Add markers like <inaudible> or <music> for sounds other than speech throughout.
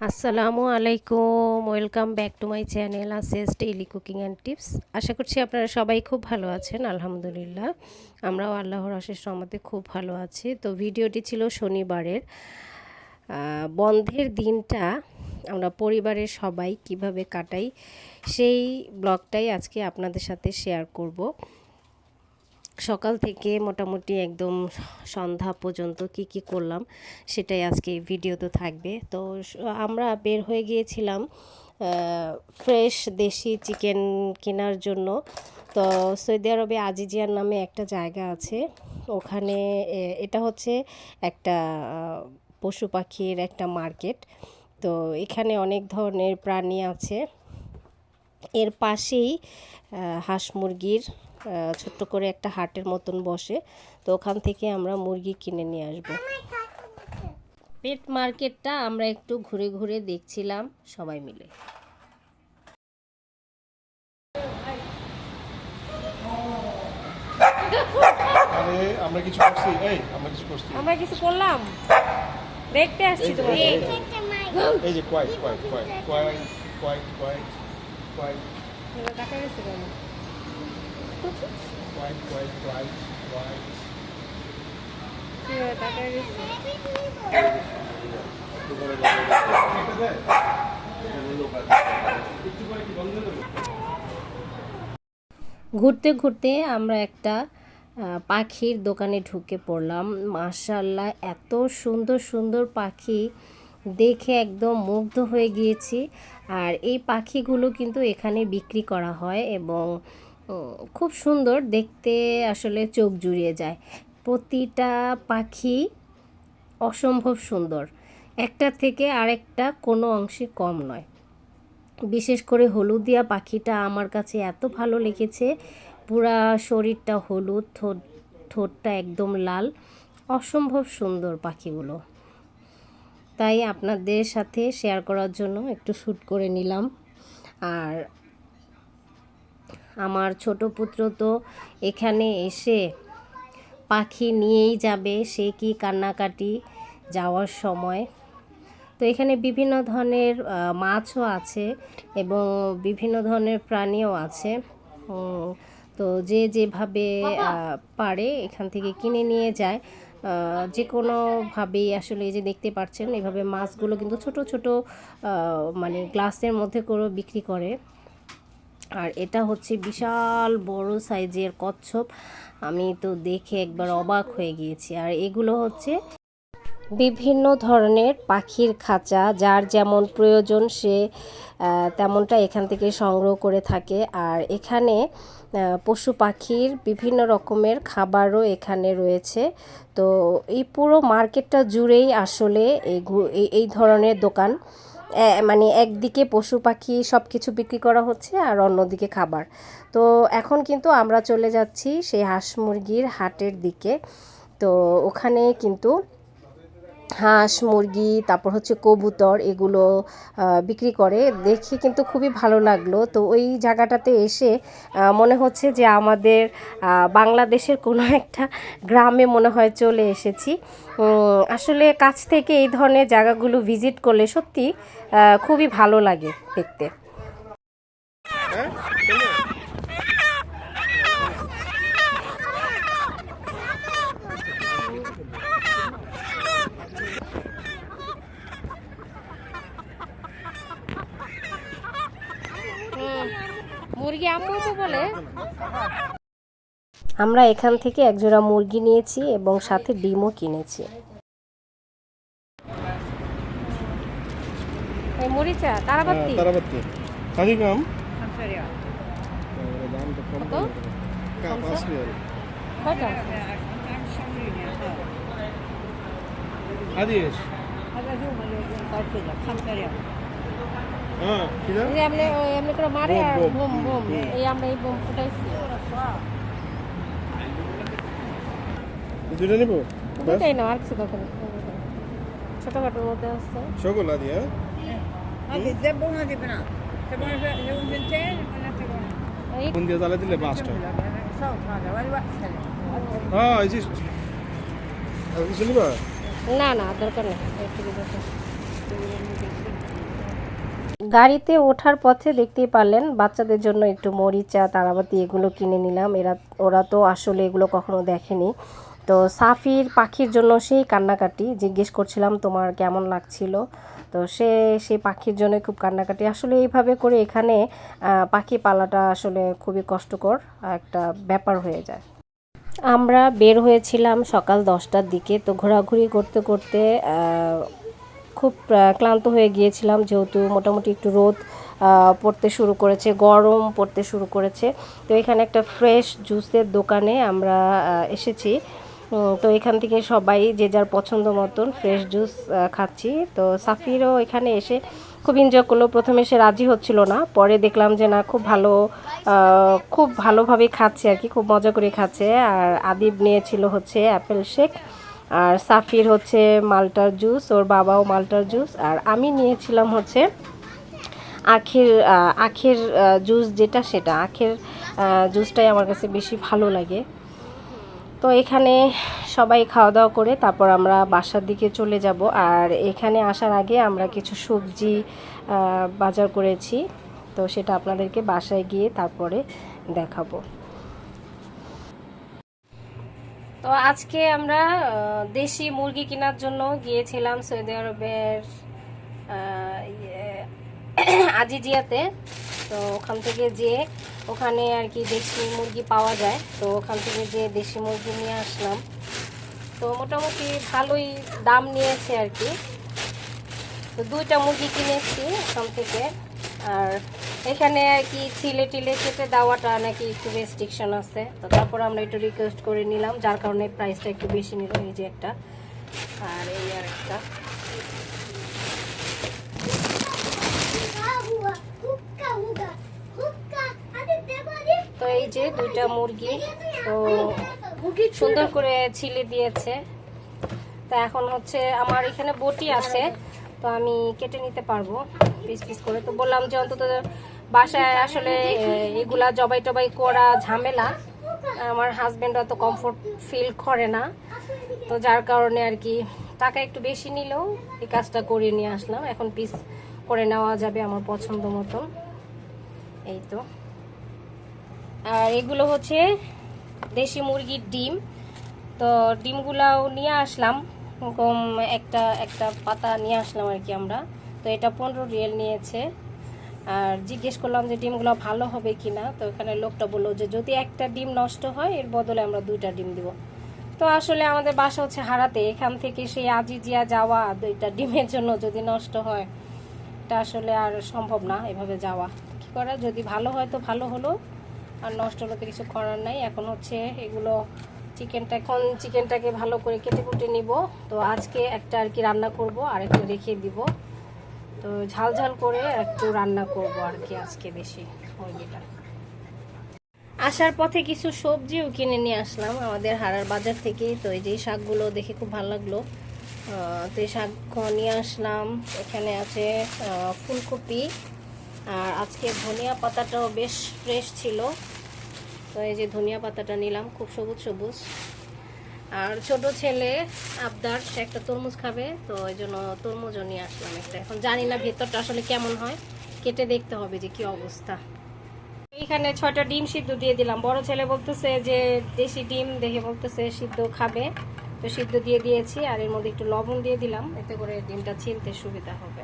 আসসালামু আলাইকুম, welcome back to my channel আসেস daily cooking and tips. আশা করছি আপনারা সবাই খুব ভালো আছেন, আলহামদুলিল্লাহ। আমরাও আল্লাহর আশেষ রহমতে খুব ভালো আছি। তো ভিডিওটি ছিল শনিবারের। বন্ধের দিনটা আমরা পরিবারের সবাই কীভাবে কাটাই সেই ব্লগটাই আজকে আপনাদের সাথে শেয়ার করব। সকাল থেকে মোটামুটি একদম সন্ধ্যা পর্যন্ত কি কি করলাম সেটাই আজকে ভিডিওতে থাকবে। তো আমরা বের হয়ে গিয়েছিলাম ফ্রেশ দেশি চিকেন কেনার জন্য। তো সৌদি আরবে আজিজিয়ার নামে একটা জায়গা আছে, ওখানে এটা হচ্ছে একটা পশু পাখির একটা মার্কেট। তো এখানে অনেক ধরনের প্রাণী আছে। এর পাশেই হাঁস মুরগির ছোট্ট করে একটা হাটের মতন বসে তো ওখান থেকে আমরা মুরগি কিনে নিয়ে আসব পেট মার্কেটটা আমরা একটু ঘুরে ঘুরে দেখছিলাম সবাই মিলে আরে আমরা কিছু করছি এই আমরা কিছু করছি আমরা কিছু করলাম দেখতে আসছি তোমাকে এই যে, quite quite quite quite quite quite quite গেছে ঘুরতে ঘুরতে আমরা একটা পাখির দোকানে ঢুকে পড়লাম। মাশাল্লাহ এত সুন্দর সুন্দর পাখি দেখে একদম মুগ্ধ হয়ে গিয়েছি। আর এই পাখিগুলো কিন্তু এখানে বিক্রি করা হয় এবং খুব সুন্দর দেখতে আসলে চোখ জুড়িয়ে যায়। প্রতিটা পাখি অসম্ভব সুন্দর। একটা থেকে আরেকটা কোনো অংশে কম নয়। বিশেষ করে হলুদিয়া পাখিটা আমার কাছে এত ভালো লেগেছে। পুরা শরীরটা হলুদ, ঠোঁট, ঠোঁটটা একদম লাল। অসম্ভব সুন্দর পাখিগুলো। তাই আপনাদের সাথে শেয়ার করার জন্য একটু শ্যুট করে নিলাম। আর আমার ছোট পুত্র তো এখানে এসে পাখি নিয়েই যাবে, সে কি কান্নাকাটি যাওয়ার সময়? তো এখানে বিভিন্ন ধরনের মাছও আছে এবং বিভিন্ন ধরনের প্রাণীও আছে। তো যে যেভাবে পারে এখান থেকে কিনে নিয়ে যায়। যে কোনোভাবেই আসলে যে দেখতে পাচ্ছেন, এভাবে মাছগুলো কিন্তু ছোট ছোট মানে গ্লাসের মধ্যে করে বিক্রি করে। আর এটা হচ্ছে বিশাল বড় সাইজের কচ্ছপ। আমি তো দেখে একবার অবাক হয়ে গিয়েছি। আর এগুলো হচ্ছে বিভিন্ন ধরনের পাখির খাঁচা, যার যেমন প্রয়োজন সে তেমনটা এখান থেকে সংগ্রহ করে থাকে। আর এখানে পশু পাখির বিভিন্ন রকমের খাবারও এখানে রয়েছে। তো এই পুরো মার্কেটটা জুড়েই আসলে এই ধরনের দোকান। মানে একদিকে পশু পাখি সব কিছু বিক্রি করা হচ্ছে আর অন্যদিকে খাবার। তো এখন কিন্তু আমরা চলে যাচ্ছি সেই হাঁস মুরগির হাটের দিকে। তো ওখানে কিন্তু হাঁস, মুরগি, তারপর হচ্ছে কবুতর এগুলো বিক্রি করে। দেখে কিন্তু খুবই ভালো লাগল। তো ওই জায়গাটাতে এসে মনে হচ্ছে যে আমাদের বাংলাদেশের কোনো একটা গ্রামে মনে হয় চলে এসেছি। আসলে কাছ থেকে এই ধরনের জায়গাগুলো ভিজিট করলে সত্যি খুবই ভালো লাগে দেখতে। মুরগি আম্মু বলে। আমরা এখান থেকে একজোড়া মুরগি নিয়েছি এবং সাথে ডিমও কিনেছি। এই মরিচা তারাবাতি তারাবাতি খাদি কাম? কত? হ্যাঁ। এমনি এমনি করে মারে আর বোম বোম এই আমরা এই বোম ফুটাইছি। দুটো নেব? দুটাই নাও আর কিছু দরকার ছোটখাটোর মধ্যে আছে। ছোকলা দিয়ে হ্যাঁ? আগে যে বোমা দিবে না কোন দিয়ে জ্বালা হ্যাঁ, না না দরকার নেই। গাড়িতে ওঠার পথে দেখতেই পারলেন, বাচ্চাদের জন্য একটু মরিচা তারাবাতি এগুলো কিনে নিলাম। এরা, ওরা তো আসলে এগুলো কখনো দেখেনি। তো সাফির পাখির জন্য সেই কান্নাকাটি, জিজ্ঞেস করছিলাম, তোমার কেমন লাগছিল? তো সে, সেই পাখির জন্য খুব কান্নাকাটি। আসলে এইভাবে করে এখানে পাখি পালাটা আসলে খুবই কষ্টকর একটা ব্যাপার হয়ে যায়। আমরা বের হয়েছিলাম সকাল দশটার দিকে। তো ঘোরাঘুরি করতে করতে খুব ক্লান্ত হয়ে গিয়েছিলাম যেহেতু মোটামুটি একটু রোদ পড়তে শুরু করেছে, গরম পড়তে শুরু করেছে। তো এখানে একটা ফ্রেশ জুসের দোকানে আমরা এসেছি। তো এখান থেকে সবাই যে যার পছন্দ মতন ফ্রেশ জুস খাচ্ছি। তো সাফিরও এখানে এসে খুব এনজয় করল। প্রথমে সে রাজি হচ্ছিল না, পরে দেখলাম যে না, খুব ভালো খুব ভালোভাবে খাচ্ছে আর কি, খুব মজা করে খাচ্ছে। আর আদিব নিয়েছিল হচ্ছে অ্যাপেল শেক। আর সাফির হচ্ছে মালটার জুস, ওর বাবাও মালটার জুস, আর আমি নিয়েছিলাম হচ্ছে আখের আখের জুস যেটা সেটা। আখের জুসটাই আমার কাছে বেশি ভালো লাগে। তো এখানে সবাই খাওয়া দাওয়া করে তারপর আমরা বাসার দিকে চলে যাব। আর এখানে আসার আগে আমরা কিছু সবজি বাজার করেছি। তো সেটা আপনাদেরকে বাসায় গিয়ে তারপরে দেখাবো। তো আজকে আমরা দেশি মুরগি কেনার জন্য গিয়েছিলাম সৌদি আরবের ইয়ে, <coughs> আজিজিয়াতে। তো ওখান থেকে যে ওখানে আর কি দেশি মুরগি পাওয়া যায়। তো ওখান থেকে যে দেশি মুরগি নিয়ে আসলাম। তো মোটামুটি ভালোই দাম নিয়েছে আর কি। তো দুইটা মুরগি কিনেছি ওখান থেকে। আর এখানে আর কি ছিলে টিলে কেটে দেওয়াটা নাকি একটু রেস্ট্রিকশন আছে। তো তারপর আমরা একটু রিকোয়েস্ট করে নিলাম, যার কারণে প্রাইসটা একটু বেশি নিল এই যে একটা। আর এই আর একটা। তো এই যে দুইটা মুরগি, তো সুন্দর করে ছিলে দিয়েছে। তা এখন হচ্ছে আমার এখানে বটি আছে, তো আমি কেটে নিতে পারব, পিস পিস করে। তো বললাম যে অন্তত বাসায় আসলে এগুলা জবাই টবাই করা ঝামেলা। আমার হাজব্যান্ড অত কমফোর্ট ফিল করে না। তো যার কারণে আর কি, টাকা একটু বেশি নিলেও এই কাজটা করে নিয়ে আসলাম। এখন পিস করে নেওয়া যাবে আমার পছন্দ মতন। এই তো। আর এগুলো হচ্ছে দেশি মুরগির ডিম। তো ডিমগুলাও নিয়ে আসলাম। একটা একটা পাতা নিয়ে আসলাম আর কি আমরা। তো এটা পনেরো রিয়েল নিয়েছে। আর জিজ্ঞেস করলাম যে ডিমগুলো ভালো হবে কি না তো এখানে লোকটা বলল যে যদি একটা ডিম নষ্ট হয়, এর বদলে আমরা দুইটা ডিম দিব। তো আসলে আমাদের বাসা হচ্ছে হারাতে, এখান থেকে সেই আজিজিয়া যাওয়া দুইটা ডিমের জন্য যদি নষ্ট হয়, এটা আসলে আর সম্ভব না এভাবে যাওয়া। কি করা, যদি ভালো হয় তো ভালো হলো, আর নষ্ট হলো তো কিছু করার নাই। এখন হচ্ছে এগুলো চিকেনটা এখন চিকেনটাকে ভালো করে কেটে কুটে নিব। তো আজকে একটা আর কি রান্না করব আর একটা রেখে দিব। তো ঝাল ঝাল করে একটু রান্না করব আর কি আজকে বেশি মুরগিটা। আসার পথে কিছু সবজিও কিনে নিয়ে আসলাম। আমাদের হারার বাজার থেকে তো এই যে শাকগুলো দেখে খুব ভালো লাগল। তো এই শাক নিয়ে আসলাম। এখানে আছে ফুলকপি। আর আজকে ধনিয়া পাতাটাও বেশ ফ্রেশ ছিল। তো এই যে ধনিয়া পাতাটা নিলাম, খুব সবুজ সবুজ। আর ছোট ছেলে আবদার, সে একটা তরমুজ খাবে, তো ওই জন্য তরমুজও নিয়ে আসলাম একটা। এখন জানি না ভেতরটা আসলে কেমন হয়, কেটে দেখতে হবে যে কি অবস্থা। এইখানে ছয়টা ডিম সিদ্ধ দিয়ে দিলাম। বড় ছেলে বলতেছে যে দেশি ডিম দেখে বলতেছে সিদ্ধ খাবে, তো সিদ্ধ দিয়ে দিয়েছি, আর এর মধ্যে একটু লবণ দিয়ে দিলাম, এতে করে ডিমটা ছিলতে সুবিধা হবে।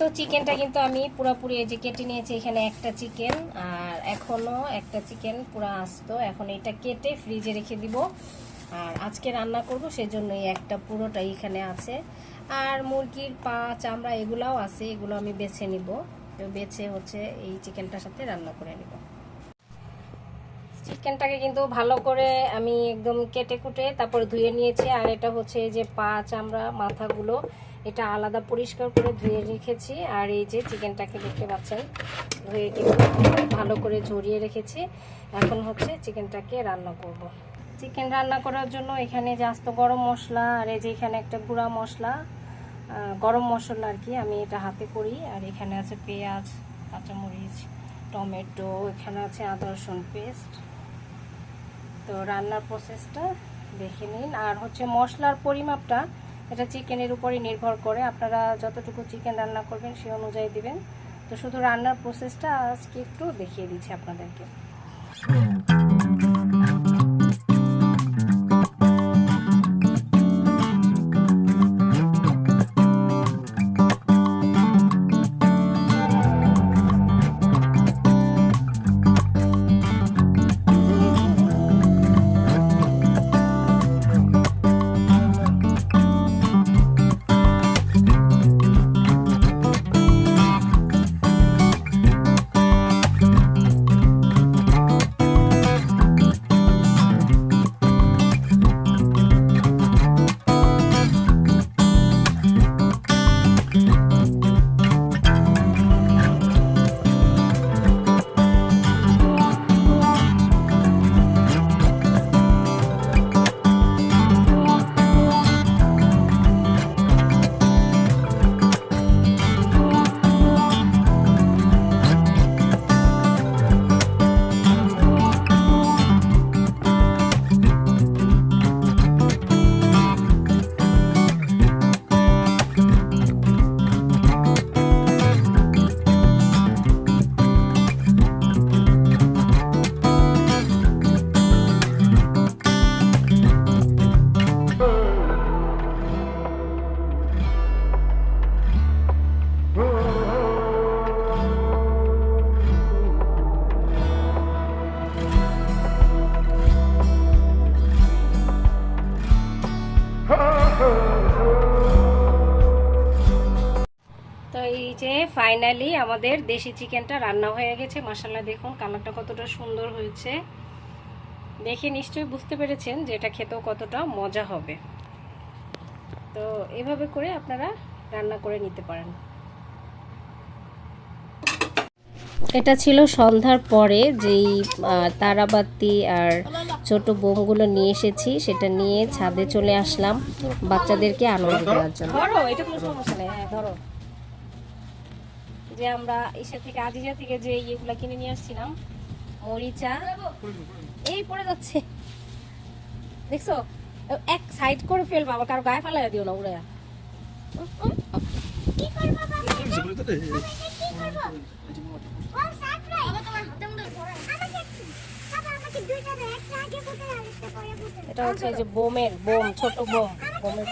তো চিকেনটা কিন্তু আমি পুরোপুরি এই যে কেটে নিয়েছি, এখানে একটা চিকেন আর এখনও একটা চিকেন পুরো আস্ত। এখন এটা কেটে ফ্রিজে রেখে দিব। আর আজকে রান্না করব সেজন্য এই একটা পুরোটাই এখানে আছে। আর মুরগির পা, চামড়া এগুলাও আছে, এগুলো আমি বেছে নিব। তো বেছে হচ্ছে এই চিকেনটার সাথে রান্না করে নিব। চিকেনটাকে কিন্তু ভালো করে আমি একদম কেটে কুটে তারপর ধুয়ে নিয়েছি। আর এটা হচ্ছে যে পা, চামড়া, মাথাগুলো এটা আলাদা পরিষ্কার করে ধুয়ে রেখেছি আর এই যে চিকেনটাকে দেখতে পাচ্ছেন, ধুয়ে কিন্তু ভালো করে ঝরিয়ে রেখেছি। এখন হচ্ছে চিকেনটাকে রান্না করব। চিকেন রান্না করার জন্য এখানে যে আস্ত গরম মশলা আর এই যে এখানে একটা গুঁড়া মশলা গরম মশলা আর কি আমি এটা হাতে করি। আর এখানে আছে পেঁয়াজ, কাঁচামরিচ, টমেটো, এখানে আছে আদা, রসুন পেস্ট। তো রান্নার প্রসেসটা দেখে নিন। আর হচ্ছে মশলার পরিমাপটা এটা চিকেনের উপরই নির্ভর করে। আপনারা যতটুকু চিকেন রান্না করবেন সেই অনুযায়ী দিবেন। তো শুধু রান্নার প্রসেসটা আজকে একটু দেখিয়ে দিচ্ছি আপনাদেরকে। যে ফাইনালি আমাদের দেশি চিকেনটা রান্না হয়ে গেছে। মশলা দেখুন কালারটা কতটা সুন্দর হয়েছে। দেখে নিশ্চয়ই বুঝতে পেরেছেন যে এটা খেতেও কতটা মজা হবে। তো এভাবে করে আপনারা রান্না করে নিতে পারেন। এটা ছিল সন্ধ্যার পরে যেই তারাবাতি আর ছোট বোমগুলো নিয়ে এসেছি, সেটা নিয়ে ছাদে চলে আসলাম বাচ্চাদেরকে আনন্দ দেওয়ার জন্য। ধরো এটা কোনো সমস্যা নেই হ্যাঁ ধরো যে আমরা ইসা থেকে আজিজা থেকে যে ইয়েগুলা কিনে নিয়ে আসছিলাম মরিচা এই পড়ে যাচ্ছে। দেখছ? এক সাইড করে ফেলব আবার কারও গায়ে ফেলাই দিও না উড়ে এটা হচ্ছে এই যে বোমের বোম ছোট বোম বোমের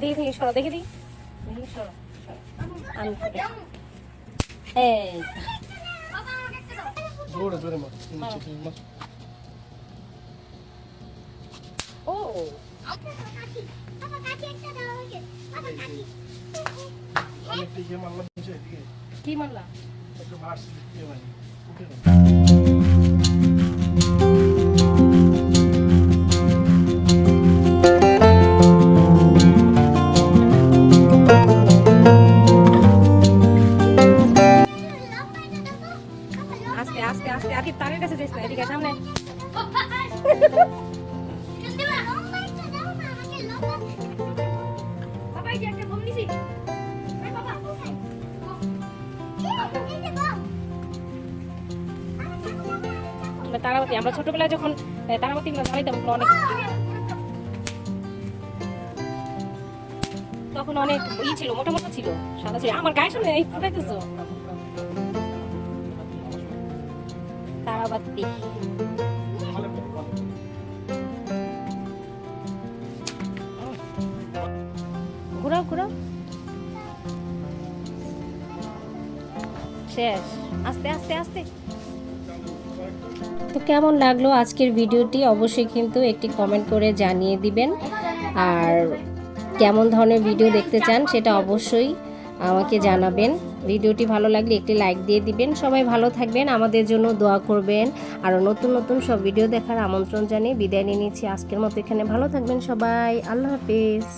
দেখি দেখি সরো দেখি দেখি। দেখি সরো। এই জোরে জোরে মার ও কি মারলা একটু মারছি দিয়ে তারাবাতি, আমরা ছোটবেলায় যখন তারাবাতি তখন অনেক তখন অনেক ই ছিল মোটা মোটা ছিল, সাদা ছিল। আমার গায়ে শুনে এই ফুটাইতেছো। তারাবাতি। ঘুরাও ঘুরাও। শেষ। আস্তে আস্তে আস্তে। তো কেমন লাগল আজকের ভিডিওটি? অবশ্যই কিন্তু একটি কমেন্ট করে জানিয়ে দিবেন। আর কেমন ধরনের ভিডিও দেখতে চান সেটা অবশ্যই আমাকে জানাবেন। ভিডিওটি ভালো লাগলে একটি লাইক দিয়ে দিবেন। সবাই ভালো থাকবেন, আমাদের জন্য দোয়া করবেন। আর নতুন নতুন সব ভিডিও দেখার আমন্ত্রণ জানিয়ে বিদায় নিয়ে নিচ্ছি। আজকের মতো এখানে ভালো থাকবেন সবাই। আল্লাহ হাফিজ।